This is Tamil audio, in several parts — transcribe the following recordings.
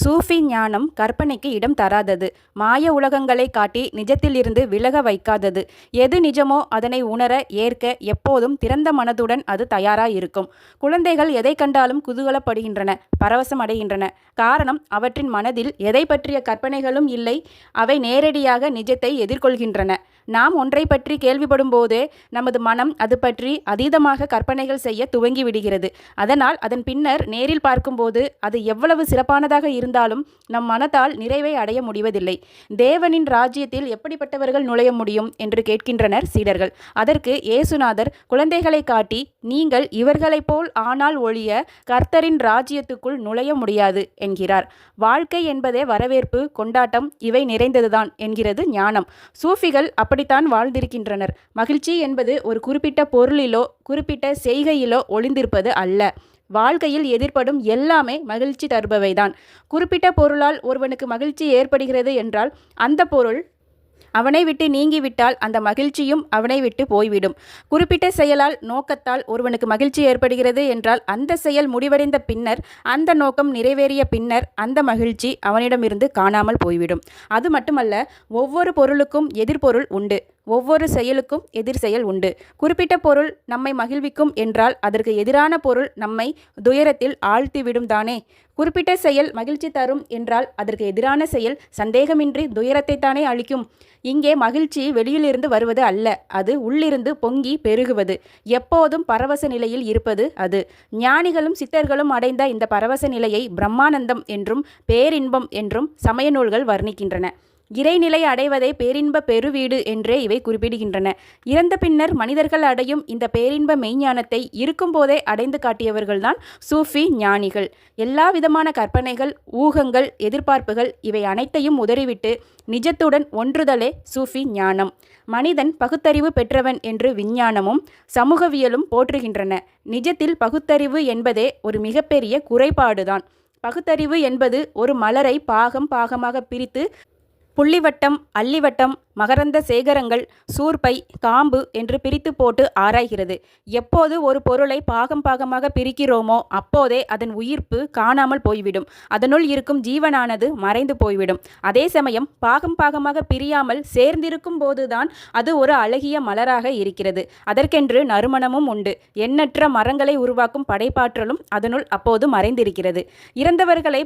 சூஃபி ஞானம் கற்பனைக்கு இடம் தராதது. மாய உலகங்களை காட்டி நிஜத்திலிருந்து விலக வைக்காதது. எது நிஜமோ அதனை உணர ஏற்க எப்போதும் திறந்த மனதுடன் அது தயாராக இருக்கும் குழந்தைகள் எதை கண்டாலும் குதூகலப்படுகின்றன பரவசம் அடைகின்றன. காரணம் அவற்றின் மனதில் எதை பற்றிய கற்பனைகளும் இல்லை அவை நேரடியாக நிஜத்தை எதிர்கொள்கின்றன. நாம் ஒன்றை பற்றி கேள்விப்படும் போதே நமது மனம் அது பற்றி அதீதமாக கற்பனைகள் செய்ய துவங்கி விடுகிறது. அதனால் அதன் பின்னர் நேரில் பார்க்கும்போது அது எவ்வளவு சிறப்பானதாக இருந்தாலும் நம் மனத்தால் நிறைவை அடைய முடிவதில்லை. தேவனின் ராஜ்யத்தில் எப்படிப்பட்டவர்கள் நுழைய முடியும் என்று கேட்கின்றனர் சீடர்கள். அதற்கு இயேசுநாதர் குழந்தைகளை காட்டி நீங்கள் இவர்களைப் போல் ஆனால் ஒழிய கர்த்தரின் ராஜ்யத்துக்குள் நுழைய முடியாது என்கிறார். வாழ்க்கை என்பதே வரவேற்பு கொண்டாட்டம் இவை நிறைந்ததுதான் என்கிறது ஞானம். சூஃபிகள் அப்படித்தான் வாழ்ந்திருக்கின்றனர். மகிழ்ச்சி என்பது ஒரு குறிப்பிட்ட பொருளிலோ குறிப்பிட்ட செய்கையிலோ ஒளிந்திருப்பது அல்ல. வாழ்க்கையில் எதிர்ப்படும் எல்லாமே மகிழ்ச்சி தருபவைதான். குறிப்பிட்ட பொருளால் ஒருவனுக்கு மகிழ்ச்சி ஏற்படுகிறது என்றால் அந்த பொருள் அவனை விட்டு நீங்கிவிட்டால் அந்த மகிழ்ச்சியும் அவனை விட்டு போய்விடும். குறிப்பிட்ட செயலால் நோக்கத்தால் ஒருவனுக்கு மகிழ்ச்சி ஏற்படுகிறது என்றால் அந்த செயல் முடிவடைந்த பின்னர் அந்த நோக்கம் நிறைவேறிய பின்னர் அந்த மகிழ்ச்சி அவனிடமிருந்து காணாமல் போய்விடும். அது மட்டுமல்ல ஒவ்வொரு பொருளுக்கும் எதிர்பொருள் உண்டு. ஒவ்வொரு செயலுக்கும் எதிர் செயல் உண்டு. குறிப்பிட்ட பொருள் நம்மை மகிழ்விக்கும் என்றால் அதற்கு எதிரான பொருள் நம்மை துயரத்தில் ஆழ்த்திவிடும் தானே. குறிப்பிட்ட செயல் மகிழ்ச்சி தரும் என்றால் அதற்கு எதிரான செயல் சந்தேகமின்றி துயரத்தை தானே அளிக்கும். இங்கே மகிழ்ச்சி வெளியிலிருந்து வருவது அல்ல அது உள்ளிருந்து பொங்கி பெருகுவது. எப்போதும் பரவச நிலையில் இருப்பது அது. ஞானிகளும் சித்தர்களும் அடைந்த இந்த பரவச நிலையை பிரம்மானந்தம் என்றும் பேரின்பம் என்றும் சமய நூல்கள் வர்ணிக்கின்றன. இறைநிலை அடைவதை பேரின்ப பெருவீடு என்றே இவை குறிப்பிடுகின்றன. இறந்த பின்னர் மனிதர்கள் அடையும் இந்த பேரின்ப மெய்ஞானத்தை இருக்கும்போதே அடைந்து காட்டியவர்கள்தான் சூஃபி ஞானிகள். எல்லா விதமான கற்பனைகள் ஊகங்கள் எதிர்பார்ப்புகள் இவை அனைத்தையும் உதறிவிட்டு நிஜத்துடன் ஒன்றுதலே சூஃபி ஞானம். மனிதன் பகுத்தறிவு பெற்றவன் என்று விஞ்ஞானமும் சமூகவியலும் போற்றுகின்றன. நிஜத்தில் பகுத்தறிவு என்பதே ஒரு மிகப்பெரிய குறைபாடுதான். பகுத்தறிவு என்பது ஒரு மலரை பாகம் பாகமாக பிரித்து புள்ளிவட்டம் அள்ளிவட்டம் மகரந்த சேகரங்கள் சூர்பை காம்பு என்று பிரித்து போட்டு ஆராய்கிறது. எப்போது ஒரு பொருளை பாகம் பாகமாக பிரிக்கிறோமோ அப்போதே அதன் உயிர்ப்பு காணாமல் போய்விடும். அதனுள் இருக்கும் ஜீவனானது மறைந்து போய்விடும். அதே சமயம் பாகம் பாகமாக பிரியாமல் சேர்ந்திருக்கும் போதுதான் அது ஒரு அழகிய மலராக இருக்கிறது. அதற்கென்று நறுமணமும் உண்டு. எண்ணற்ற மரங்களை உருவாக்கும் படைப்பாற்றலும் அதனுள் அப்போது மறைந்திருக்கிறது. இறந்தவர்களை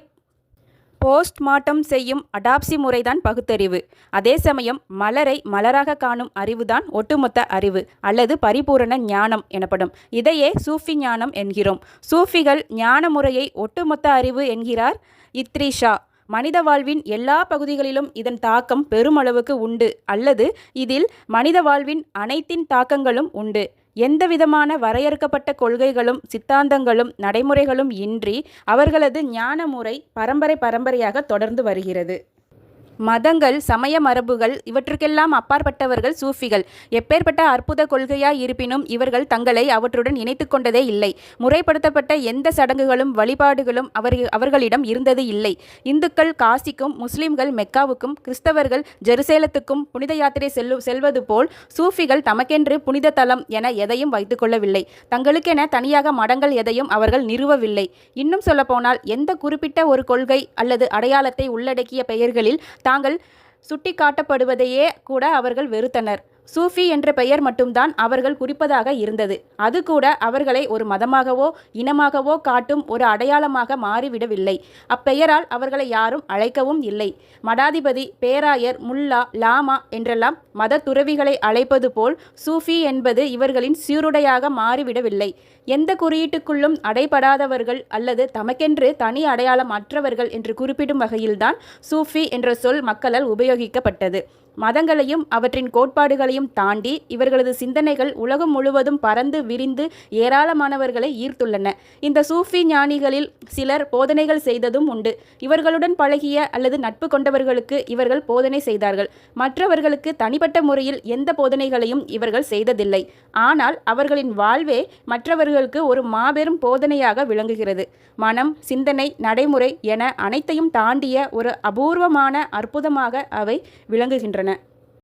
போஸ்ட்மார்ட்டம் செய்யும் அடாப்சி முறைதான் பகுத்தறிவு. அதே சமயம் மலரை மலராக காணும் அறிவுதான் ஒட்டுமொத்த அறிவு அல்லது பரிபூரண ஞானம் எனப்படும். இதையே சூஃபி ஞானம் என்கிறோம். சூஃபிகள் ஞான முறையை ஒட்டுமொத்த அறிவு என்கிறார் இத்ரிஷா. மனித வாழ்வின் எல்லா பகுதிகளிலும் இதன் தாக்கம் பெருமளவுக்கு உண்டு அல்லது இதில் மனித வாழ்வின் அனைத்தின் தாக்கங்களும் உண்டு. எந்தவிதமான வரையறுக்கப்பட்ட கொள்கைகளும் சித்தாந்தங்களும் நடைமுறைகளும் இன்றி அவர்களது ஞான முறை பரம்பரை பரம்பரையாக தொடர்ந்து வருகிறது. மதங்கள் சமய மரபுகள் இவற்றுக்கெல்லாம் அப்பாற்பட்டவர்கள் சூஃபிகள். எப்பேற்பட்ட அற்புத கொள்கையாய் இருப்பினும் இவர்கள் தங்களை அவற்றுடன் இணைத்து கொண்டதே இல்லை. முறைப்படுத்தப்பட்ட எந்த சடங்குகளும் வழிபாடுகளும் அவர் அவர்களிடம் இருந்தது இல்லை. இந்துக்கள் காசிக்கும் முஸ்லிம்கள் மெக்காவுக்கும் கிறிஸ்தவர்கள் ஜெருசேலத்துக்கும் புனித யாத்திரை செல்லு செல்வது போல் சூஃபிகள் தமக்கென்று புனித தலம் என எதையும் வைத்துக்கொள்ளவில்லை தங்களுக்கென தனியாக மடங்கள் எதையும் அவர்கள் நிறுவவில்லை. இன்னும் சொல்லப்போனால் எந்த குறிப்பிட்ட ஒரு கொள்கை அல்லது அடையாளத்தை உள்ளடக்கிய பெயர்களில் தாங்கள் சுட்டிக்காட்டப்படுவதையே கூட அவர்கள் வெறுத்தனர். சூஃபி என்ற பெயர் மட்டும்தான் அவர்கள் குறிப்பதாக இருந்தது. அது கூட அவர்களை ஒரு மதமாகவோ இனமாகவோ காட்டும் ஒரு அடையாளமாக மாறிவிடவில்லை. அப்பெயரால் அவர்களை யாரும் அழைக்கவும் இல்லை. மடாதிபதி பேராயர் முல்லா லாமா என்றெல்லாம் மத துறவிகளை அழைப்பது போல் சூஃபி என்பது இவர்களின் சீருடையாக மாறிவிடவில்லை. எந்த குறியீட்டுக்குள்ளும் அடைபடாதவர்கள் அல்லது தமக்கென்று தனி அடையாளம் அற்றவர்கள் என்று குறிப்பிடும் வகையில்தான் சூஃபி என்ற சொல் மக்களால் உபயோகிக்கப்பட்டது. மதங்களையும் அவற்றின் கோட்பாடுகளையும் தாண்டி இவர்களது சிந்தனைகள் உலகம் முழுவதும் பறந்து விரிந்து ஏராளமானவர்களை ஈர்த்துள்ளன. இந்த சூஃபி ஞானிகளில் சிலர் போதனைகள் செய்ததும் உண்டு. இவர்களுடன் பழகிய அல்லது நட்பு கொண்டவர்களுக்கு இவர்கள் போதனை செய்தார்கள். மற்றவர்களுக்கு தனிப்பட்ட முறையில் எந்த போதனைகளையும் இவர்கள் செய்ததில்லை. ஆனால் அவர்களின் வாழ்வே மற்றவர்களுக்கு ஒரு மாபெரும் போதனையாக விளங்குகிறது. மனம் சிந்தனை நடைமுறை என அனைத்தையும் தாண்டிய ஒரு அபூர்வமான அற்புதமாக அவை விளங்குகின்றன.